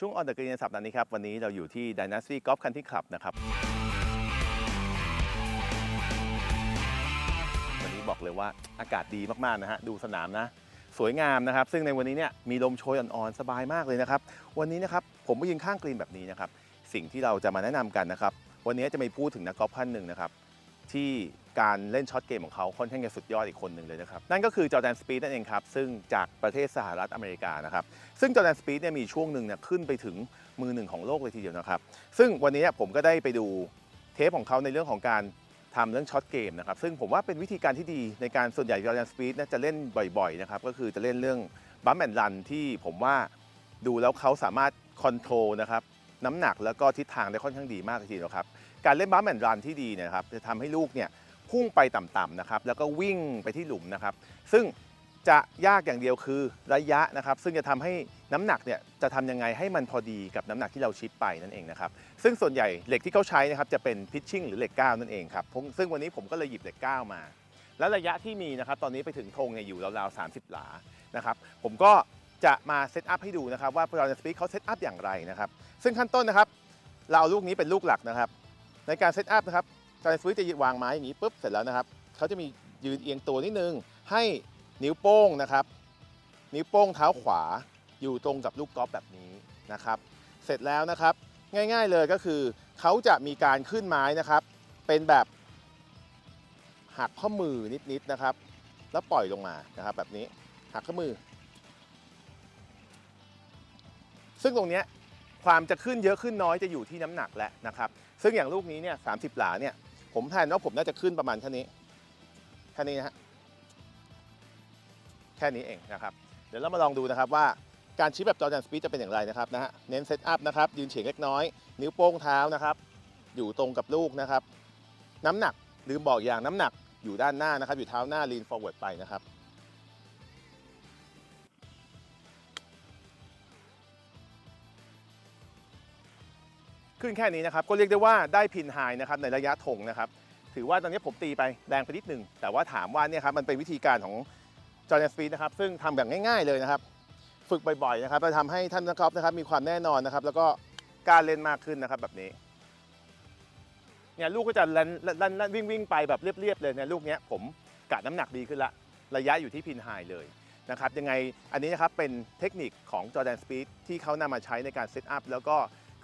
ช่วง On the Green ในสัปดาห์นี้ครับ วันนี้เราอยู่ที่ Dynasty Golf Country Club นะครับ วันนี้บอกเลยว่าอากาศดีมากๆนะฮะ ดูสนามนะ สวยงามนะครับ ซึ่งในวันนี้เนี่ยมีลมโชยอ่อนๆ สบายมากเลยนะครับ วันนี้นะครับผมมายืนข้างกรีนแบบนี้นะครับ สิ่งที่เราจะมาแนะนำกันนะครับ วันนี้จะมีพูดถึงนักกอล์ฟท่านหนึ่งนะครับ ที่การเล่นช็อตเกมของเขาค่อนข้างจะสุดยอดอีกคนหนึ่งเลยนะครับ นั่นก็คือจอแดนสปีดนั่นเองครับ ซึ่งจากประเทศสหรัฐอเมริกานะครับ ซึ่งจอแดนสปีดเนี่ยมีช่วงหนึ่งเนี่ยขึ้นไปถึงมือหนึ่งของโลกเลยทีเดียวนะครับ ซึ่งวันนี้ผมก็ได้ไปดูเทปของเขาในเรื่องของการทำเรื่องช็อตเกมนะครับ ซึ่งผมว่าเป็นวิธีการที่ดีในการส่วนใหญ่จอแดนสปีดจะเล่นบ่อยๆนะครับก็คือจะเล่นเรื่องบัมแอนด์รันที่ผมว่าดูแล้วเขาสามารถคอนโทรลนะครับ น้ำหนักแล้วก็ทิศทางได้ค่อนข้างดีมากทีเดียวครับ การเล่นบัมแอนด์รันที่ดีเนยนะครับจะทำให้ลูกเนี่ยพุ่งไปต่ำๆนะครับแล้วก็วิ่งไปที่หลุมนะครับ ซึ่งจะยากอย่างเดียวคือระยะนะครับ ซึ่งจะทำให้น้ำหนักเนี่ยจะทำยังไงให้มันพอดีกับน้ำหนักที่เราชิปไปนั่นเองนะครับ ซึ่งส่วนใหญ่เหล็กที่เขาใช้นะครับจะเป็นพิชชิ่งหรือเหล็กก้าวนั่นเองครับซึ่งวันนี้ผมก็เลยหยิบเหล็กก้าวมา และระยะที่มีนะครับตอนนี้ไปถึงธงเนี่ยอยู่ราวๆ30 หลานะครับ ผมก็ จะมาเซตอัพให้ดูนะครับว่า p r o สปีดเขาเซตอัพอย่างไรนะครับ ซึ่งขั้นต้นนะครับ เราเอาลูกนี้เป็นลูกหลักนะครับ ในการเซตอัพนะครับจอร์แดนสวิตจะวางไม้อย่างนี้ปุ๊บเสร็จแล้วนะครับเขาจะมียืนเอียงตัวนิดนึง ให้นิ้วโป้งนะครับ นิ้วโป้งเท้าขวาอยู่ตรงกับลูกกอล์ฟแบบนี้นะครับ เสร็จแล้วนะครับ ง่ายๆเลยก็คือเขาจะมีการขึ้นไม้นะครับ เป็นแบบหักข้อมือนิดๆนะครับ แล้วปล่อยลงมานะครับ แบบนี้หักข้อมือ ซึ่งตรงนี้ความจะขึ้นเยอะขึ้นน้อยจะอยู่ที่น้ำหนักแหละนะครับ ซึ่งอย่างลูกนี้เนี่ยสาหลาเนี่ยผมแทนว่าผมน่าจะขึ้นประมาณแค่นี้แค่นี้นะฮะแค่นี้เองนะครับ เดี๋ยวเรามาลองดูนะครับว่าการชิปแบบจอร์แดนสปีดจะเป็นอย่างไรนะครับนะฮะเน้นเซตอัพนะครับยืนเฉียงเล็กน้อย นิ้วโป้งเท้านะครับ อยู่ตรงกับลูกนะครับ น้ำหนักลืมบอกอย่างน้ำหนักอยู่ด้านหน้านะครับ อยู่เท้าหน้า lean forward ไปนะครับ ขึ้นแค่นี้นะครับ ก็เรียกได้ว่าได้พินไฮนะครับในระยะธงนะครับ ถือว่าตอนนี้ผมตีไปแรงไปนิดหนึ่ง แต่ว่าถามว่าเนี่ยครับมันเป็นวิธีการของจอร์แดนสปีดนะครับ ซึ่งทำแบบง่าย ๆเลยนะครับ ฝึกบ่อยๆนะครับจะทำให้ท่านนักกอล์ฟนะครับมีความแน่นอนนะครับ แล้วก็การเล่นมากขึ้นนะครับแบบนี้เนี่ยลูกก็จะลันลันลันวิ่งวิ่งไปแบบเรียบๆเลยเนี่ยลูกเนี้ยผมกะน้ำหนักดีขึ้นละ ระยะอยู่ที่พินไฮเลยนะครับยังไงอันนี้นะครับเป็นเทคนิคของจอร์แดนสปีดที่เขานำมาใช้ในการเซตอัพแล้วก็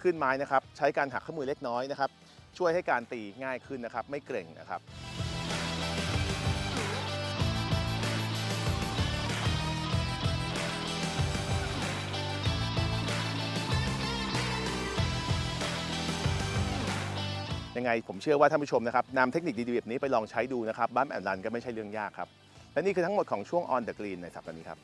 ขึ้นไม้นะครับ ใช้การหักข้อมือเล็กน้อยนะครับ ช่วยให้การตีง่ายขึ้นนะครับ ไม่เกร็งนะครับยังไงผมเชื่อว่าท่านผู้ชมนะครับนำเทคนิคดีๆแบบนี้ไปลองใช้ดูนะครับบัมแอนรันก็ไม่ใช่เรื่องยากครับ และนี่คือทั้งหมดของช่วง On the Green ในสัปดาห์นี้ครับ